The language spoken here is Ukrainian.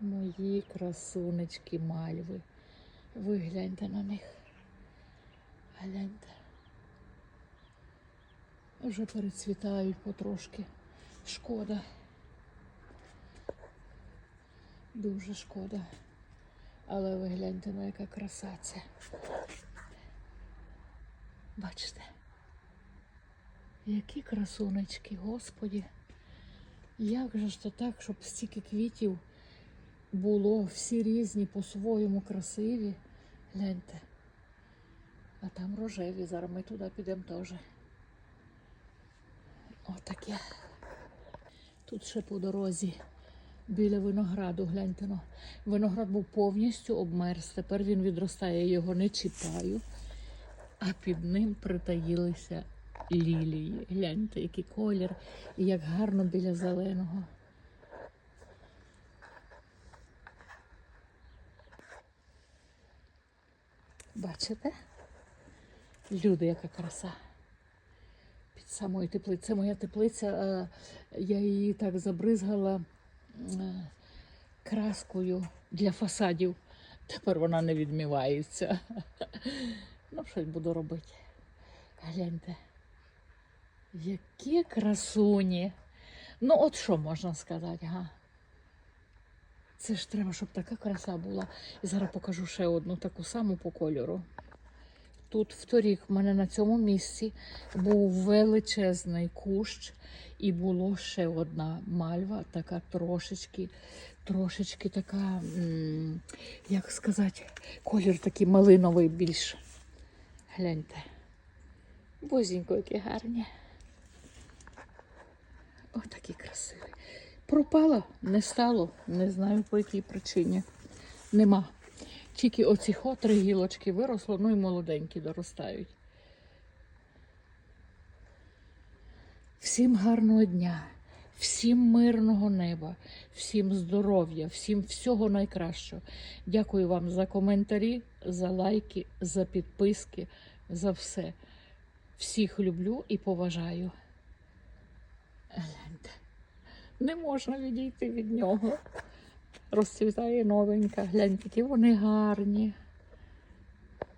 Мої красунечки мальви. Ви гляньте на них. Гляньте. Вже перецвітають потрошки. Шкода. Дуже шкода. Але ви гляньте, ну яка краса це. Бачите? Які красунечки, господі. Як же ж то так, щоб стільки квітів було, всі різні, по-своєму красиві. Гляньте. А там рожеві, зараз ми туди підемо теж. Отаке. Тут ще по дорозі біля винограду, гляньте. Ну. Виноград був повністю обмерз. Тепер він відростає, я його не чіпаю. А під ним притаїлися лілії. Гляньте, який колір і як гарно біля зеленого. Бачите? Люди, яка краса. Під самою теплицею. Це моя теплиця. Я її так забризгала краскою для фасадів. Тепер вона не відмивається. Ну, щось буду робити. Гляньте. Які красуні. Ну, от що можна сказати, га? Це ж треба, щоб така краса була. І зараз покажу ще одну таку саму по кольору. Тут вторік в мене на цьому місці був величезний кущ, і було ще одна мальва, така трошечки, трошечки така, як сказати, колір такий малиновий більш. Гляньте. Бозінько, які гарні. Ось такі красиві. Пропало, не стало, не знаю по якій причині. Нема. Тільки оці хо три гілочки виросло, ну і молоденькі доростають. Всім гарного дня, всім мирного неба, всім здоров'я, всім всього найкращого. Дякую вам за коментарі, за лайки, за підписки, за все. Всіх люблю і поважаю. Не можна відійти від нього. Розцвітає новенька. Гляньте, які вони гарні.